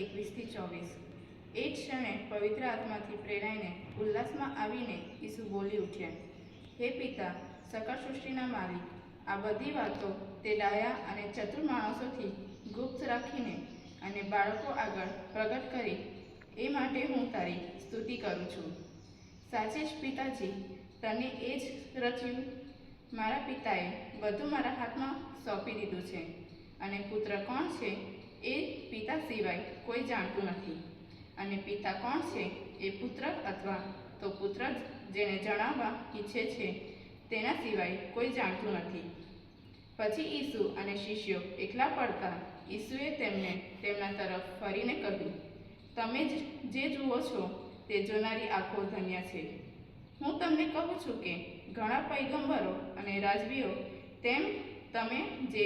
એકવીસથી ચોવીસ. એ જ ક્ષણે પવિત્ર આત્માથી પ્રેરાઈને ઉલ્લાસમાં આવીને ઈસુ બોલી ઉઠ્યા, હે પિતા સકળ સૃષ્ટિના માલિક, આ બધી વાતો તે ડાયા અને ચતુર માણસોથી ગુપ્ત રાખીને અને બાળકો આગળ પ્રગટ કરી, એ માટે હું તારી સ્તુતિ કરું છું. સાચે જ પિતાજી, તને એ જ રચ્યું? મારા પિતાએ બધું મારા હાથમાં સોંપી દીધું છે. અને પુત્ર કોણ છે એ પિતા સિવાય કોઈ જાણતું નથી. અને પિતા કોણ છે એ પુત્ર અથવા તો પુત્ર જ જેને જણાવવા ઈચ્છે છે, તેના સિવાય કોઈ જાણતું નથી. પછી ઈસુ અને શિષ્યો એકલા પડતા ઈસુએ તેમને તેમના તરફ ફરીને કહ્યું, તમે જ જુઓ છો તે જોનારી આંખો ધન્ય છે. હું તમને કહું છું કે ઘણા પૈગંબરો અને રાજવીઓ તેમ તમે જે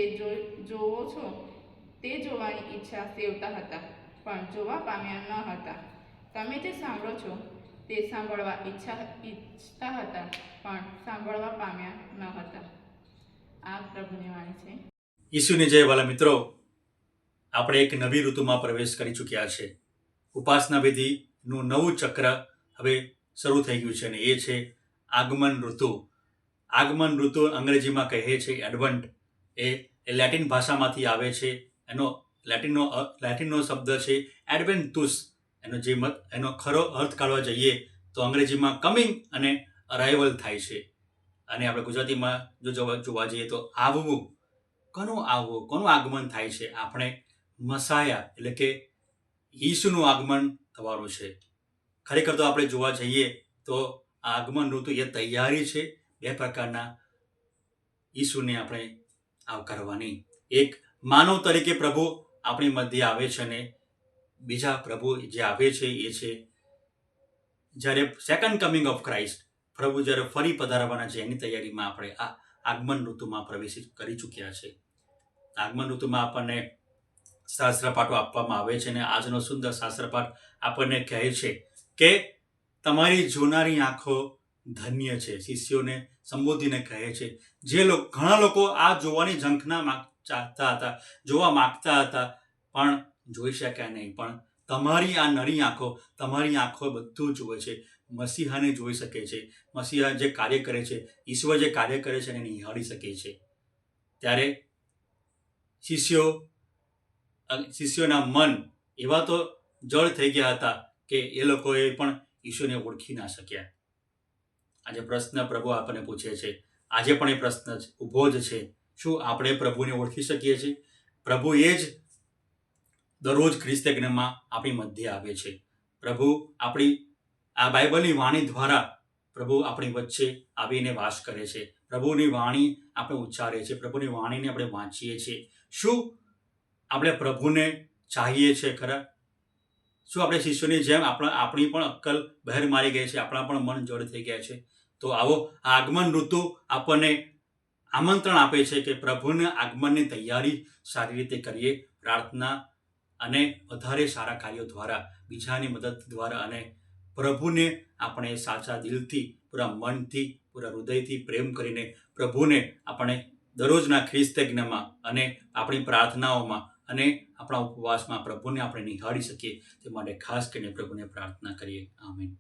જોવો છો, તે જોવાની ઈચ્છા સેવતા હતા, પણ જોવા પામ્યા ન હતા. તમે જે સાંભળો છો, તે સાંભળવા ઈચ્છા, ઈચ્છતા હતા, પણ સાંભળવા પામ્યા ન હતા. આ પ્રભુની વાણી છે. ઈસુની જય વાલા મિત્રો, આપણે એક નવી ઋતુમાં પ્રવેશ કરી ચૂક્યા છે. ઉપાસના વિધિનું નવું ચક્ર હવે શરૂ થઈ ગયું છે અને એ છે આગમન ઋતુ. આગમન ઋતુ અંગ્રેજીમાં કહે છે એડવન્ટ એ લેટિન ભાષામાંથી આવે છે. એનો લેટિનનો લેટિનનો શબ્દ છે એડવેન્ટુસ એનો જે મત, એનો ખરો અર્થ કાઢવા જઈએ તો અંગ્રેજીમાં કમિંગ અને અરાઇવલ થાય છે. અને આપણે ગુજરાતીમાં જો જોવા જઈએ તો આવવું. કોનું આવવું? કોનું આગમન થાય છે? આપણે મસાયા, એટલે કે ઈસુનું આગમન થવાનું છે. ખરેખર તો આપણે જોવા જઈએ તો આગમન ઋતુ એ તૈયારી છે. બે પ્રકારના ઈસુને આપણે આવકારવાની. એક માનવ તરીકે પ્રભુ આપણી મધ્ય આવે છે અને બીજા પ્રભુ જે આવે છે એ છે જ્યારે સેકન્ડ કમિંગ ઓફ ક્રાઇસ્ટ પ્રભુ જ્યારે ફરી પધારવાના છે, એની તૈયારીમાં આપણે આ આગમન ઋતુમાં પ્રવેશિત કરી ચૂક્યા છે. આગમન ઋતુમાં આપણને શાસ્ત્રપાઠો આપવામાં આવે છે અને આજનો સુંદર શાસ્ત્રપાઠ આપણને કહે છે કે તમારી જોનારી આંખો ધન્ય છે. શિષ્યોને સંબોધીને કહે છે. જે લોકો ઘણા લોકો આ જોવાની ઝંખના માગ ચાહતા હતા, જોવા માગતા હતા, પણ જોઈ શક્યા નહીં. પણ તમારી આ નરી આંખો, તમારી આંખો બધું જુએ છે. મસીહાને જોઈ શકે છે. મસીહા જે કાર્ય કરે છે ઈશ્વર જે કાર્ય કરે છે એને નિહાળી શકે છે. ત્યારે શિષ્યો શિષ્યોના મન એવા તો જળ થઈ ગયા હતા કે એ લોકોએ પણ ઈશ્વરને ઓળખી ના શક્યા. આજે પ્રશ્ન પ્રભુ આપણને પૂછે છે. આજે પણ એ પ્રશ્ન ઊભો જ છે. શું આપણે પ્રભુને ઓળખી શકીએ છીએ? પ્રભુ એ જ દરરોજ ખ્રિસ્ત જ્ઞાનમાં આપણી મધ્ય આવે છે. પ્રભુ આપણી, આ બાઇબલની વાણી દ્વારા પ્રભુ આપણી વચ્ચે આવીને વાસ કરે છે. પ્રભુની વાણી આપણે ઉચ્ચારીએ છીએ પ્રભુની વાણીને આપણે વાંચીએ છીએ. શું આપણે પ્રભુને ચાહીએ છીએ ખરા? શું આપણે શિષ્યોની જેમ આપણા આપણી પણ અક્કલ બહેર મારી ગઈ છે? આપણા પણ મન જળ થઈ ગયા છે? તો આવો આગમન ઋતુ આપણને આમંત્રણ આપે છે કે પ્રભુના આગમનની તૈયારી સારી રીતે કરીએ, પ્રાર્થના અને વધારે સારા કાર્યો દ્વારા, બીજાની મદદ દ્વારા અને પ્રભુને આપણે સાચા દિલથી, પૂરા મનથી, પૂરા હૃદયથી પ્રેમ કરીને પ્રભુને આપણે દરરોજના ખ્રિસ્તજ્ઞમાં અને આપણી પ્રાર્થનાઓમાં અને આપણા ઉપવાસમાં પ્રભુને આપણે નિહાળી શકીએ તે માટે ખાસ કરીને પ્રભુને પ્રાર્થના કરીએ. આમીન.